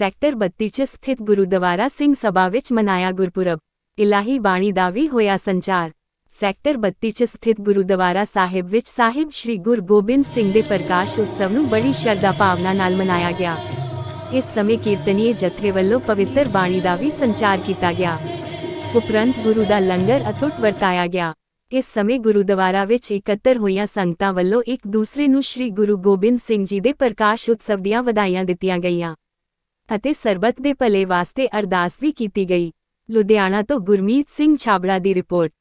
Sector 32 ਚ ਸਥਿਤ ਗੁਰਦੁਆਰਾ ਸਿੰਘ ਸਭਾ ਵਿੱਚ ਮਨਾਇਆ ਗੁਰਪੁਰਬ ਇਲਾਹੀ ਬਾਣੀ ਦਾ ਵੀ ਹੋਇਆ ਸੰਚਾਰ ਸੈਕਟਰ 32 ਚ ਸਥਿਤ ਗੁਰਦੁਆਰਾ ਸਾਹਿਬ ਵਿੱਚ ਸਾਹਿਬ ਸ੍ਰੀ ਗੁਰੂ ਗੋਬਿੰਦ ਸਿੰਘ ਦੇ ਪ੍ਰਕਾਸ਼ ਉਤਸਵ ਨੂੰ ਬੜੀ ਸ਼ਰਧਾ ਭਾਵਨਾ ਨਾਲ ਮਨਾਇਆ ਗਿਆ ਇਸ ਸਮੇਂ ਕੀਰਤਨੀਏ ਜਥੇ ਵੱਲੋਂ ਪਵਿੱਤਰ ਬਾਣੀ ਦਾ ਵੀ ਸੰਚਾਰ ਕੀਤਾ ਗਿਆ ਉਪਰੰਤ ਗੁਰੂ ਦਾ ਲੰਗਰ ਅਟੁੱਟ ਵਰਤਾਇਆ ਗਿਆ ਇਸ ਸਮੇਂ ਗੁਰਦੁਆਰਾ ਵਿੱਚ ਇਕੱਤਰ ਹੋਈਆਂ ਸੰਗਤਾਂ ਵੱਲੋਂ ਇੱਕ ਦੂਸਰੇ ਨੂੰ ਸ੍ਰੀ ਗੁਰੂ ਗੋਬਿੰਦ ਸਿੰਘ ਜੀ ਦੇ ਪ੍ਰਕਾਸ਼ ਉਤਸਵ ਦੀਆਂ ਵਧਾਈਆਂ ਦਿੱਤੀਆਂ ਗਈਆਂ ਅਤੇ ਸਰਬਤ ਦੇ ਭਲੇ ਵਾਸਤੇ ਅਰਦਾਸ ਵੀ ਕੀਤੀ ਗਈ। ਲੁਧਿਆਣਾ ਤੋਂ ਗੁਰਮੀਤ ਸਿੰਘ ਛਾਬੜਾ ਦੀ ਰਿਪੋਰਟ।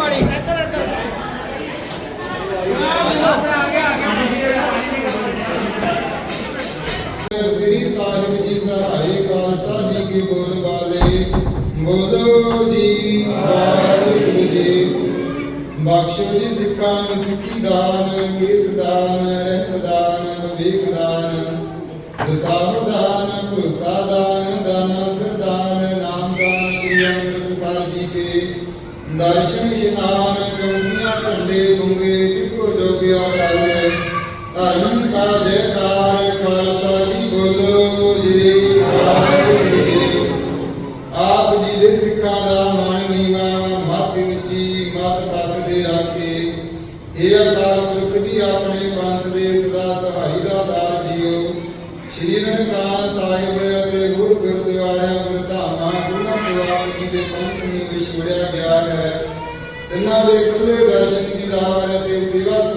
ਕਿੰਨੇ ਮੰਗਿਆ ਪਾਣੀ ਸ੍ਰੀ ਸਾਹਿਬ ਜੀ ਸਹਾਈ ਖਾਲਸਾ ਜੀ ਕੀ ਬੋਲ ਬਾਲੇ। ਬੋਲੋ ਜੀ, ਵਾਹਿਗੁਰੂ ਜੀ। ਬਖਸ਼ੋ ਜੀ ਸਿੱਖਾਂ ਨੂੰ ਸਿੱਖੀ ਦਾਨ, ਕੇਸ ਦਾਨ, ਰਹਿਤ ਦਾਨ, ਵਿਵੇਕ ਦਾਨ। ਦਸਾਹੁ ਦਾਨ, ਭਰੋਸਾ ਦਾਨ ਦਾਨ ਸਰਦਾਨ ਨਾਮ ਦਾਨ, ਸ੍ਰੀ ਅੰਮ੍ਰਿਤਸਰ ਜੀ ਕੇ। ਦਰਸ਼ਨ ਇਸ਼ਨਾਨ ਚੌਂਕੀਆਂ ਝੰਡੇ ਗੁੰਗੇ ਜਿਕੋ ਜੋਗਿਆ ਪਾਲੇ। ਧਰਮ ਕਾ ਜੈਕਾਰ, ਖਾਲਸਾ ਜੀ ਬੋਲੋ ਜੀ। ਵਾਹਿਗੁਰੂ ਜੀ ਆਪ ਜੀ ਦੇ ਸਿੱਖਾਂ ਦਾ ਮਾਣ ਨੀਵਾ, ਮੱਤ ਉੱਚੀ, ਮੱਤ ਪੱਕ ਦੇ ਰਾਖੇ ਇਹ ਅਕਾਲ ਪੁਰਖ ਦੀ ਆਪਣੇ ਪੰਥ ਦੇ ਸਦਾ ਸਹਾਈ ਦਾ ਦਾਰ ਜੀਓ। ਸ਼੍ਰੀ ਨਨਕਾਣਾ ਸਾਹਿਬ ਅਤੇ ਹੋਰ ਗੁਰਦੁਆਰਿਆਂ, ਗੁਰਧਾਮਾਂ, ਜਿਨ੍ਹਾਂ ਤੋਂ ਆਪ ਜੀ ਦੇ ਪੰਥ ਨੂੰ ਵਿਛੋੜਿਆ ਗਿਆ ਹੈ। ਤਿੰਨਾਂ ਦੇ ਖੁੱਲੇ ਦਰਸ਼ਨ ਦੀਦਾਰ ਅਤੇ ਸੇਵਾ